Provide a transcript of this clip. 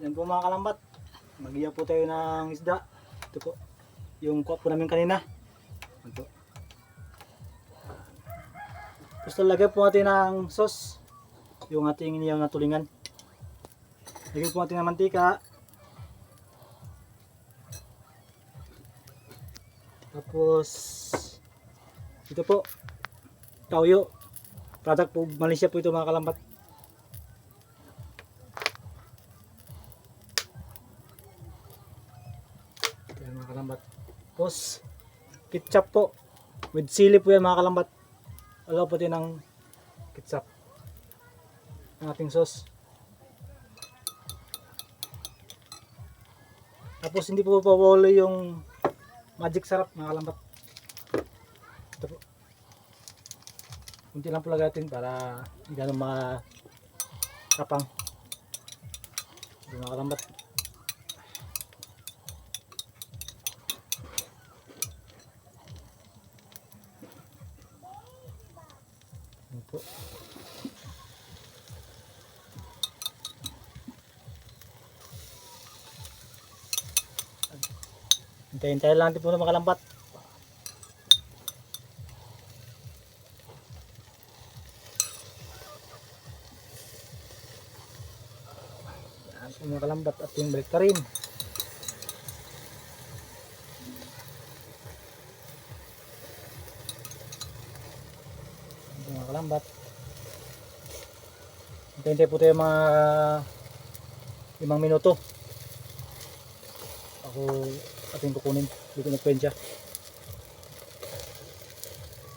Yan po mga kalambat. Magiya po tayo ng isda. Ito po. Yung kuha po namin kanina. Ito. Tapos lagyan po natin ng sauce. Yung ating iniyaw na tulingan. Lagyan po natin ng mantika. Tapos ito po. Tauyo. Product po Malaysia po ito mga kalambat. Yan mga kalambat. Tapos, ketchup po. With sili po yan mga kalambat. Alaw din ng ketchup. Ang ating sauce. Tapos hindi po pawalo yung magic sarap mga kalambat. Ito po. Kunti lang po lagatin para hindi ganun mga kapang. Ito mga kalambat. Po. Hintayin-hintayin lang natin po na makalambat. Yan po mga kalambat at yung balik rin. Po mga kalambat. Hintayin-hintayin po tayo mga limang minuto. Ako ating kukunin. Dito nagpensya.